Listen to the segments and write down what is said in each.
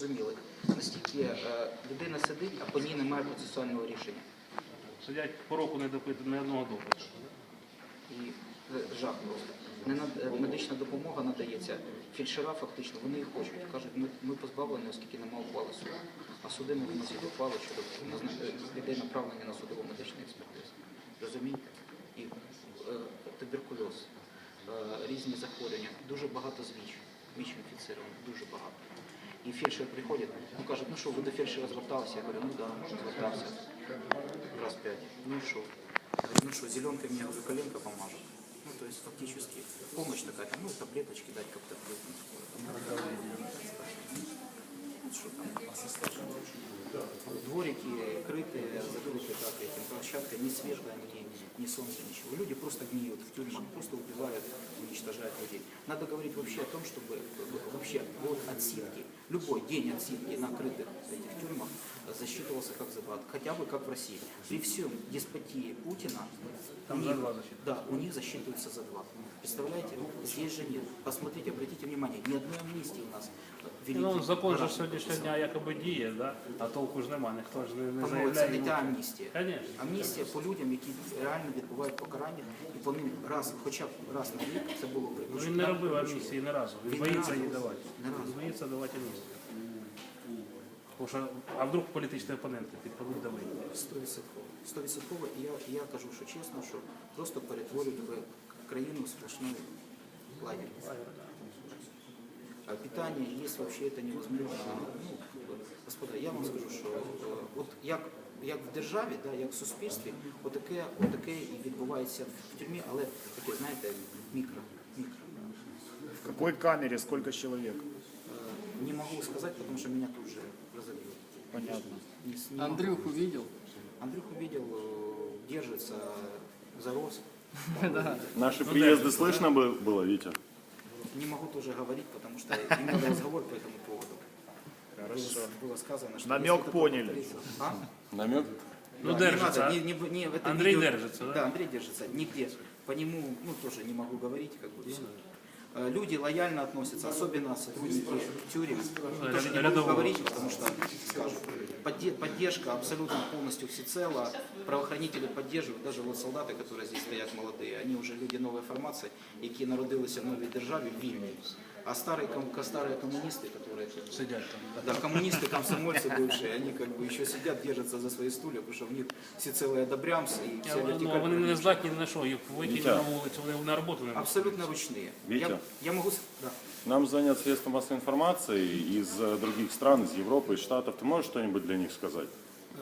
зрозуміли, настільки е, людина сидить, а по ній немає процесуального рішення. Сидять по року не допити ні одного допиту. І е, жах просто. Не над- е, медична допомога надається. Фельдшера фактично вони і хочуть. Кажуть, ми, ми позбавлені, оскільки немає ухвали суду. А суди не виносять ухвали щодо людей направлення на судово медичну експертизу. Розумієте? І е, туберкульоз, е, різні захворювання, дуже багато звіч, віч інфіцированих, дуже багато. І фельдшер приходить, ну кажуть, ну що, ви до фельдшера зверталися? Я говорю, ну да, звертався. Раз пять. Ну и что? Говорит, ну что, зеленкой мне говорю, коленка помажет. Ну, то есть фактически помощь такая, ну, таблеточки дать как-то. Ну, что там? Дворики крытые, закрытые так, этим, площадка не свежая, ни, ни солнце, ничего. Люди просто гниют в тюрьмах, просто убивают, уничтожают людей. Надо говорить вообще о том, чтобы вообще вот отсидки, любой день отсидки на крытых этих тюрьмах засчитывался как захват, хотя бы как в России. При всем деспотии Путина, Там у них- да, у них засчитывается за два. Представляете? Здесь же нет. Посмотрите, обратите внимание, ни одной амнистии у нас. Ну, закон же сьогоднішнього дня якоби діє, да? а толку ж нема, ніхто ж не, не По-моєму, це заявляє. не йому. та амністія. Конечно. Амністія по людям, які реально відбувають покарання, і по ним раз, хоча б раз на рік це було Ну. Він не робив амністії ні разу. Він Він боїться не її давати. Не разу. Він боїться давати амністію. Тому що, а вдруг політичні опоненти підпадуть до війни? Стовідсотково. Стовідсотково. І я, і я кажу, що чесно, що просто перетворюють в країну в сплошной лагерь. А питание есть вообще это невозможно. Ну, как бы, господа, я вам скажу, що е, от як, як в державі, да, як в суспільстві, отаке, отаке і відбувається в тюрмі, але таке, знаєте, мікро. мікро. В какой камере сколько человек? Э, Не могу сказать, потому что меня тут же разобьют. Понятно. Не, с- не могу. Андрюху видел? Андрюху видел, э, держится, зарос. Наши приезды слышно бы- было, Витя? Не могу тоже говорить, потому что имел разговор по этому поводу. Хорошо. Было сказано, что... Намек поняли. А? Намек? Ну, Да, держится, Не, а? надо, не, не, не этом Андрей видео- держится, да? Да, Андрей держится. Нигде. По нему, ну, тоже не могу говорить, как бы все. Люди лояльно относятся, особенно сотрудники тюрем. Ну, Тоже не ря- могу рядового. говорить, потому что скажут. Подде- Поддержка абсолютно полностью всецело. Правоохранители поддерживают. Даже вот солдаты, которые здесь стоят молодые, они уже люди нової формації, які народилися в новій державі в Вільні. А старые, ком- старые коммунисты, которые тут Сидять там. да, коммунисты, комсомольцы бывшие, они как бы еще сидят, держатся за свои стулья, потому что в них всецелый одобрямс и вся Ну, вертикаль. вони не здатні ні на що, їх викинуть Вітя. на вулицю, вони на роботу не будуть. Абсолютно ручные. Витя. Я, я могу... с- Да. Нам звонят средства массовой информации из э, других стран, из Европы, из Штатов. Ты можешь что-нибудь для них сказать?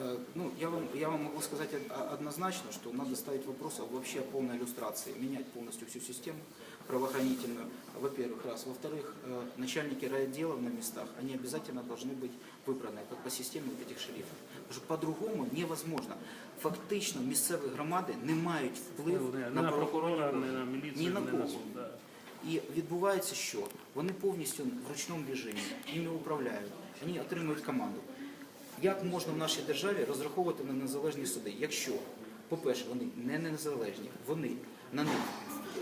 Э, Ну, я вам, я вам могу сказать од- однозначно, что надо ставить вопрос о вообще о полной иллюстрации, менять полностью всю систему правоохранительную, во-первых, раз. Во-вторых, э, начальники райотделов на местах, они обязательно должны быть выбраны, как по системе вот этих шерифов. Потому что по-другому невозможно. Фактично місцеві громади не мають впливу Не на на правоохоронні прокурора, органи. не на міліцію, Ні на не кого. на суд. да. І відбувається що? Вони повністю в ручному режимі, ними управляють, вони отримують команду. Як можна в нашій державі розраховувати на незалежні суди, якщо, по-перше, вони не незалежні, вони на них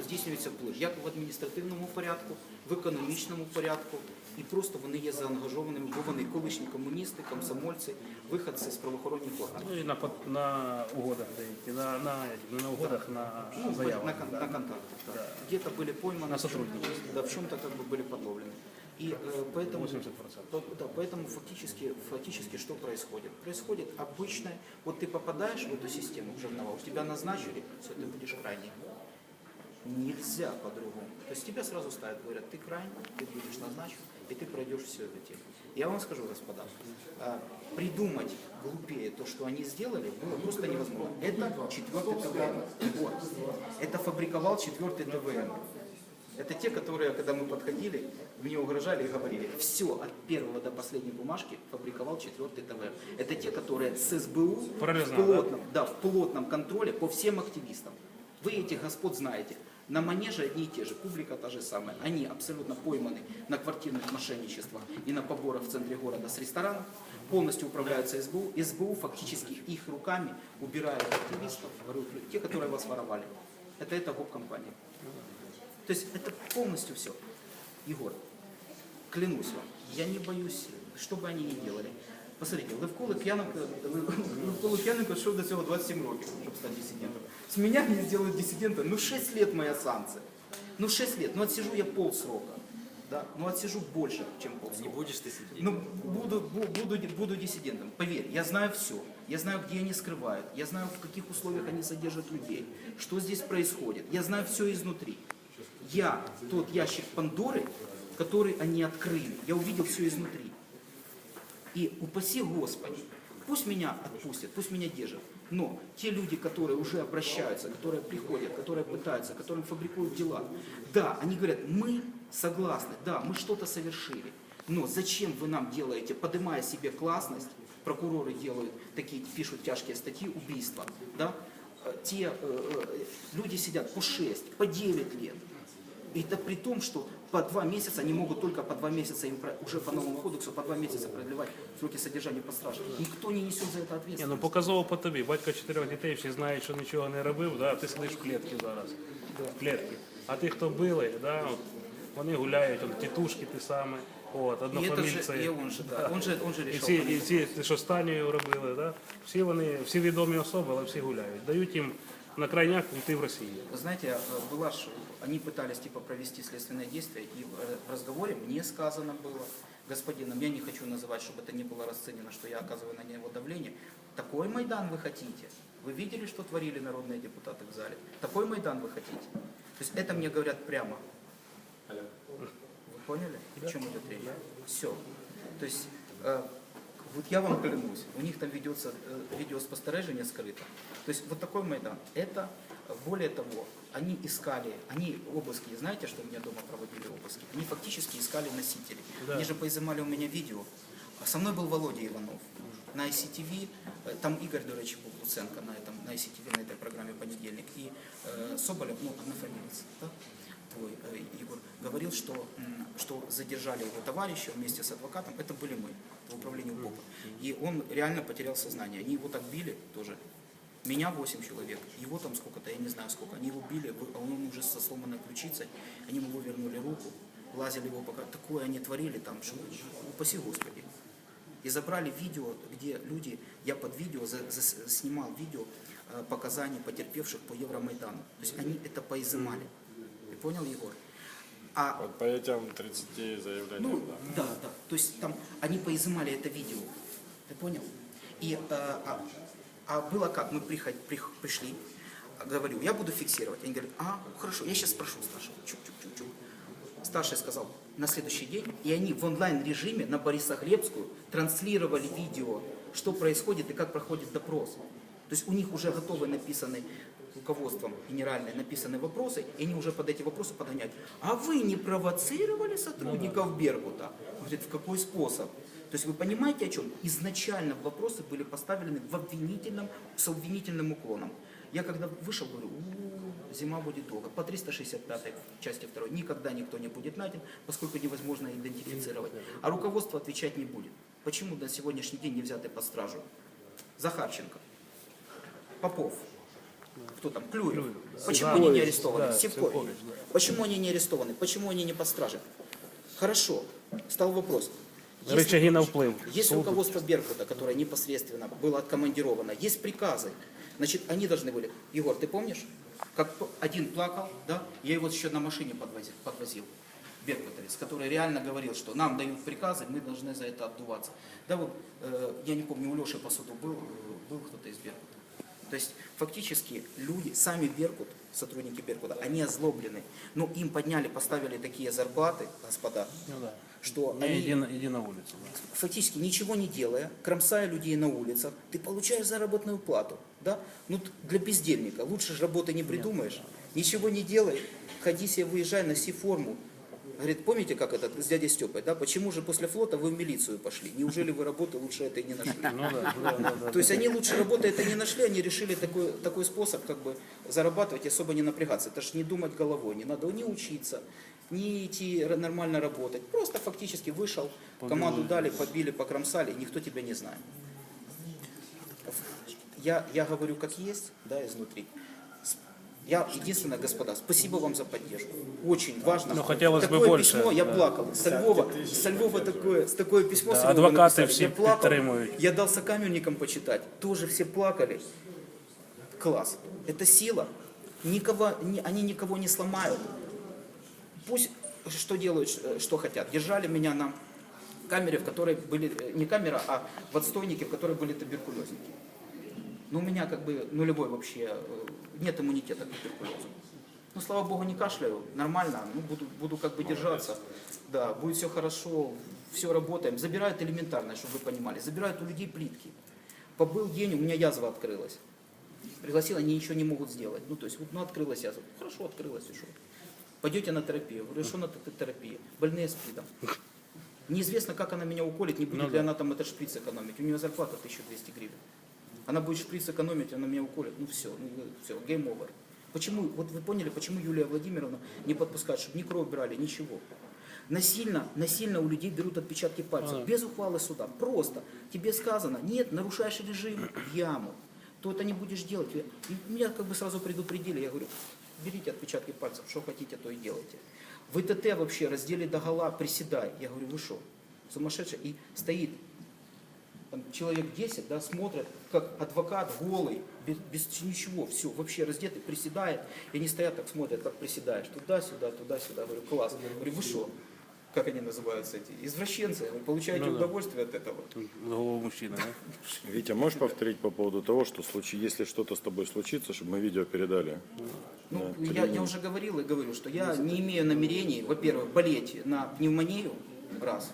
здійснюється вплив як в адміністративному порядку, в економічному порядку, і просто вони є заангажованими, бо вони колишні комуністи, комсомольці, виходці з правоохоронних органів. Ну і на, пот- на угодах деякі, на, на, не на угодах, на Ну, заявах. на, кон- на контактах. да. Где-то были пойманы, На сотрудничестве. да, в чем-то как бы были подловлены. И э, поэтому, 80%. по- да, поэтому фактически, фактически что происходит? Происходит обычное, вот ты попадаешь в эту систему в журнал, у тебя назначили, все, ты будешь крайний. Нельзя по-другому. То есть тебя сразу ставят, говорят, ты крайний, ты будешь назначен, и ты пройдешь все это. Я вам скажу, господа, а, придумать глупее то, что они сделали, было просто невозможно. Это четвертый ТВМ. Вот. Это фабриковал четвертый ТВМ. Это те, которые, когда мы подходили, мне угрожали и говорили, все от первого до последней бумажки фабриковал четвертый ТВМ. Это те, которые с СБУ в Прорезная, да? плотном, да, в плотном контроле по всем активистам. Вы этих господ знаете. На манеже одни и те же, публика та же самая. Они абсолютно пойманы на квартирных мошенничествах и на поборах в центре города с ресторанов. Полностью управляются СБУ. СБУ фактически их руками убирает активистов, те, которые вас воровали. Это эта гоп-компания. То есть это полностью все. Егор, клянусь вам, я не боюсь что бы они ни делали. Посмотрите, Левко Лук'яненко, Левко Лук'яненко шел до цього 27 років, щоб стати диссидентом. С меня не сделают диссидента, ну 6 лет моя санкция. Ну 6 лет, ну отсижу я полсрока. Да? Ну отсижу больше, чем полсрока. Не будешь ты сидеть? Ну, буду, бу- буду, буду диссидентом. Поверь, я знаю все. Я знаю, где они скрывают. Я знаю, в каких условиях они содержат людей. Что здесь происходит. Я знаю все изнутри. Я тот ящик Пандоры, который они открыли. Я увидел все изнутри. И упаси Господи, пусть меня отпустят, пусть меня держат. Но те люди, которые уже обращаются, которые приходят, которые пытаются, которые фабрикуют дела, да, они говорят, мы согласны, да, мы что-то совершили. Но зачем вы нам делаете, поднимая себе классность, прокуроры делают такие, пишут тяжкие статьи, убийства, да, Э, те э, э, люди сидят по 6, по 9 лет. И это при том, что по два месяца, они могут только по два месяца, им про- уже по новому кодексу, по два месяца продлевать сроки содержания под стражей. Никто не несет за это Ні, ну ответственность. показово по тобі. Батько чотирьох дітей, всі знають, що нічого не робив, да? а ти сидиш в клітці зараз. В клітці. А ті, хто били, да? от, вони гуляють, от, тітушки ті самі, от, И это же, и однофамільці. он же, да, он же, он же І решал. ці, і ці, ті, що станію робили, да? всі вони, всі відомі особи, але всі гуляють. Дають їм на крайняк йти в Росію. Вы знаете, э, была ж, они пытались типа провести следственное действие, и в э, в разговоре мне сказано было господином, я не хочу называть, чтобы это не было расценено, что я оказываю на него давление. Такой Майдан вы хотите? Вы видели, что творили народные депутаты в зале? Такой Майдан вы хотите? То есть это мне говорят прямо. Вы поняли, о чем идет речь? Все. То есть, э, вот я вам клянусь, у них там ведется э, видеоспостережение скрыто. То есть вот такой Майдан. Это, э, более того, они искали, они обыски, знаете, что у меня дома проводили обыски? Они фактически искали носителей. Да. Они же поизымали у меня видео. Со мной был Володя Иванов на ICTV, э, там Игорь, до був Луценко на, этом, на ICTV, на этой программе «Понедельник», и э, Соболев, ну, однофамилец, да? твой э, Егор, говорил, что, м, что задержали его товарища вместе с адвокатом, это были мы в управлении УПОПа. И он реально потерял сознание. Они его так били тоже. Меня 8 человек, его там сколько-то, я не знаю сколько. Они его били, а он уже со сломанной ключицей, они ему вывернули руку, лазили его пока. Такое они творили там, что упаси Господи. И забрали видео, где люди, я под видео за- за- снимал видео э, показаний потерпевших по Евромайдану. То есть они это поизымали. Ты понял, Егор? А Вот по этим 30 заявлениям, ну, да. да, да. То есть там они поизымали это видео. Ты понял? И э, а, а было как? Мы приход- прих- пришли, говорю, я буду фиксировать. Они говорят, а, хорошо, я сейчас спрошу старшего. Чук-чук-чук-чук. Старший сказал, на следующий день, и они в онлайн-режиме на Борисоглебскую транслировали видео, что происходит и как проходит допрос. То есть у них уже готовы написаны руководством генеральной написаны вопросы, и они уже под эти вопросы подгоняют. А вы не провоцировали сотрудников Беркута? Он говорит, в какой способ? То есть вы понимаете о чем? Изначально вопросы были поставлены в обвинительном, с обвинительным уклоном. Я когда вышел, говорю, «У, зима будет долго. По 365 части 2 никогда никто не будет найден, поскольку невозможно идентифицировать. А руководство отвечать не будет. Почему на сегодняшний день не взяты под стражу? Захарченко, Попов, кто там, Клюев. Почему они не арестованы? Да, Севкович. Севкович, да. Почему они не арестованы? Почему они не под стражей? Хорошо, стал вопрос. Есть- Рычаги на вплив. есть Суд. руководство Беркута, которое непосредственно было откомандировано, есть приказы. Значит, они должны были. Егор, ты помнишь, как один плакал, да? Я его еще на машине подвозил, подвозил. Беркутовец, который реально говорил, что нам дают приказы, мы должны за это отдуваться. Да вот, э, я не помню, у Леши по суду был, э, был кто-то из Беркута. То есть фактически люди, сами Беркут, сотрудники Беркута, они озлоблены. Но им подняли, поставили такие зарплаты, господа, Ну, да. что Не, они иди, на, иди на улицу. Да. фактически ничего не делая, кромсая людей на улицах, ты получаешь заработную плату. Да? Ну, для бездельника лучше же работы не придумаешь. Ничего не делай, ходи себе, выезжай, носи форму. Говорит, помните, как это с дядей Степой, да? Почему же после флота вы в милицию пошли? Неужели вы работы лучше этой не нашли? Ну да, да, да. То есть они лучше работы это не нашли, они решили такой, такой способ как бы зарабатывать особо не напрягаться. Это же не думать головой, не надо не учиться, не идти нормально работать. Просто фактически вышел, команду дали, побили, покромсали, никто тебя не знает. Я, я говорю как есть, да, изнутри. Я, единственное, господа, спасибо вам за поддержку. Очень важно. Ну, хотелось бы такое больше, письмо, я да. плакал. Со Львова, со Львова такое, такое письмо Да, адвокаты все я плакал. підтримують. Я дал сокамерникам почитать. Тоже все плакали. Класс. Это сила. Никого, ни- они никого не сломают. Пусть что делают, ш- что хотят. Держали меня на камере, в которой были, э, не камера, а в отстойнике, в которой были туберкулезники. Но у меня как бы нулевой вообще, э, нет иммунитета к туберкулезу. Ну, слава богу, не кашляю, нормально, ну, буду, буду как бы держаться. Да, будет все хорошо, все работаем. Забирают элементарное, чтобы вы понимали. Забирают у людей плитки. Побыл день, у меня язва открылась. Пригласил, они ничего не могут сделать. Ну, то есть, ну, открылась язва. Хорошо, открылась, и что? Пойдете на терапию. Говорю, что на терапии? Больные спидом. Неизвестно, как она меня уколет, не будет Ну ли да. она там этот шприц экономить. У нее зарплата 1200 гривен. Она будет шприц экономить, она меня уколет. Ну все, ну все, game over. Почему, вот вы поняли, почему Юлия Владимировна не подпускает, чтобы ни кровь брали, ничего. Насильно, насильно у людей берут отпечатки пальцев, Ага. без ухвалы суда. Просто тебе сказано, нет, нарушаешь режим, в яму. То это не будешь делать. И меня как бы сразу предупредили, я говорю, берите отпечатки пальцев, что хотите, то и делайте. В ИТТ вообще раздели догола, приседай. Я говорю, вы что, сумасшедший? И стоит там, человек 10, да, смотрят, как адвокат голый, без, без ничего, все, вообще раздетый, приседает, и они стоят так, смотрят, как приседаешь, туда-сюда, туда-сюда, говорю, класс, говорю, вы что, как они называются эти, извращенцы, вы получаете Ну да. удовольствие от этого. Голову мужчины, да? Витя, можешь повторить по поводу того, что случай, если что-то с тобой случится, чтобы мы видео передали? Ну, Да, я, я уже говорил и говорю, что я не имею намерений, во-первых, болеть на пневмонию, раз,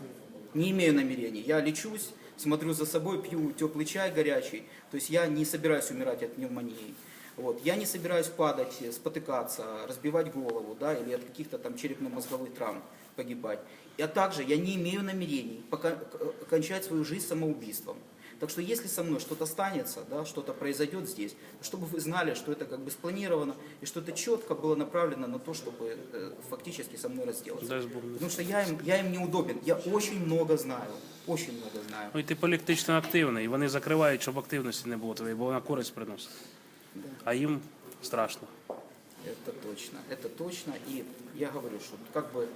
не имею намерений. Я лечусь, смотрю за собой, пью теплый чай горячий, то есть я не собираюсь умирать от пневмонии. Вот. Я не собираюсь падать, спотыкаться, разбивать голову, да, или от каких-то там черепно-мозговых травм погибать. А также я не имею намерений пока, кончать свою жизнь самоубийством. Так что если со мной что-то станется, да, что-то произойдет здесь, чтобы вы знали, что это как бы спланировано, и что это четко было направлено на то, чтобы э, фактически со мной разделаться. Потому что я им, я им неудобен. Я очень много знаю. Очень много знаю. Ну і ти політично активний, і вони закривають, щоб активності не було твоєї, бо вона користь приносить. А їм страшно. Это точно, это точно. И я говорю, что как бы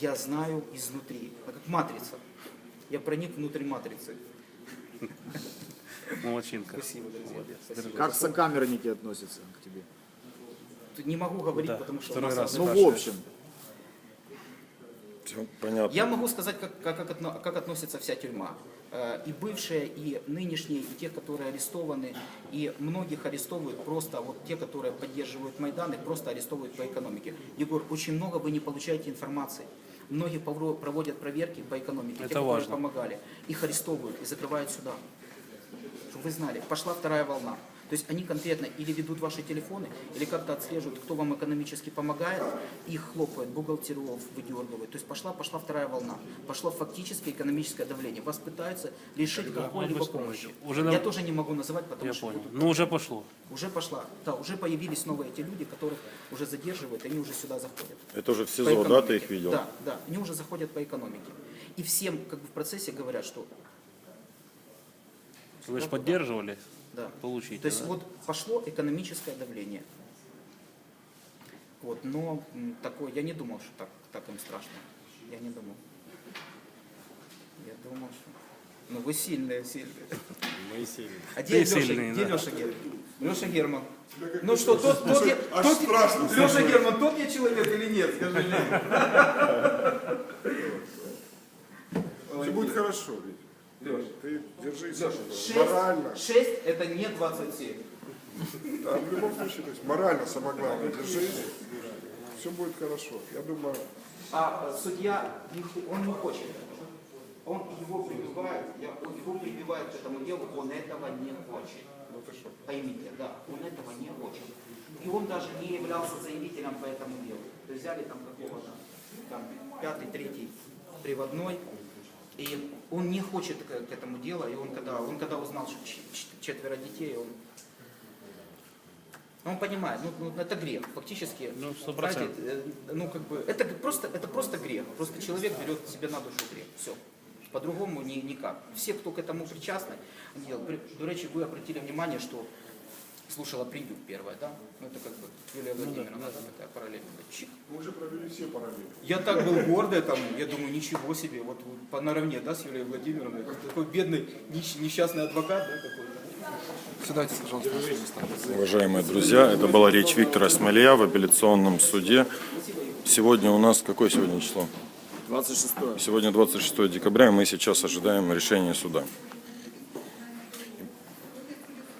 я знаю изнутри, а как матрица. Я проник внутрь матрицы. Молодчинка. Спасибо, друзья. Спасибо. Как сокамерники относятся к тебе? Тут Не могу говорить, Да, потому что... второй у нас раз. Ну, в Спрашиваю. общем, Всё понятно. Я могу сказать, как, как, как, отно- как относится вся тюрьма. Э, И бывшие, и нынешние, и те, которые арестованы, и многих арестовывают просто, вот те, которые поддерживают Майдан, их просто арестовывают по экономике. Егор, очень много вы не получаете информации. Многие проводят проверки по экономике, Это те, которые важно. помогали. Их арестовывают и закрывают сюда. Чтобы вы знали, пошла вторая волна. То есть они конкретно или ведут ваши телефоны, или как-то отслеживают, кто вам экономически помогает, их хлопают, бухгалтеров выдергивают. То есть пошла, пошла вторая волна. Пошло фактически экономическое давление. Вас пытаются лишить какой-либо помощи. Уже Я тоже не могу называть, потому Я что понял. Ну уже пошло. уже пошла. Да, уже появились новые эти люди, которых уже задерживают, и они уже сюда заходят. Это уже в СИЗО, да, ты их видел? Да, да, они уже заходят по экономике. И всем как бы в процессе говорят, что Вы же поддерживали, да, получите. То есть да? вот пошло экономическое давление. Вот, но такое, я не думал, что так, так им страшно. Я не думал. Я думал, что... Ну вы сильные, сильные. Мы сильные. А где Ты Леша, сильный, где да. Леша Герман? Леша Герман. Ну что, тот, тот, я, тот, Леша Герман, тот я человек или нет, скажи мне. Все будет хорошо, Витя. Леша, Ты держись. Леша, морально. 6, 6 это не 27. Да, в любом случае, то есть морально самое главное. Держись. Все будет хорошо. Я думаю, А э, судья, он не хочет. Он его прибивает, я- он его прибивает к этому делу, он этого не хочет. ну ты что, Поймите, да, он этого не хочет. И он даже не являлся заявителем по этому делу. То есть взяли там какого-то, там, пятый, третий приводной, и он не хочет к, этому делу, и он когда, он когда узнал, что четверо детей, он он понимает, ну, ну, это грех, фактически. Ну, сто знаете, процентов. э, ну как бы это просто, это просто грех. Просто человек берет себе на душу грех. Все. По-другому ни, никак. Все, кто к этому причастны, они делают. До речі, ви обратили внимание, что слушала превью первое, да? Ну, это как бы Юлия Владимировна, да, такая параллель. Чик. Мы уже провели все параллели. Я так был гордый, там, я думаю, ничего себе, вот, вот по наравне, да, с Юлией Владимировной, такой бедный, нищ- несчастный адвокат, да, какой-то. Сідайте, пожалуйста, на своє місце. Уважаемые друзья, это была речь Виктора Смолия в апелляционном суде. Сегодня у нас, какое сегодня число? 26 Сегодня 26 декабря, и мы сейчас ожидаем решения суда.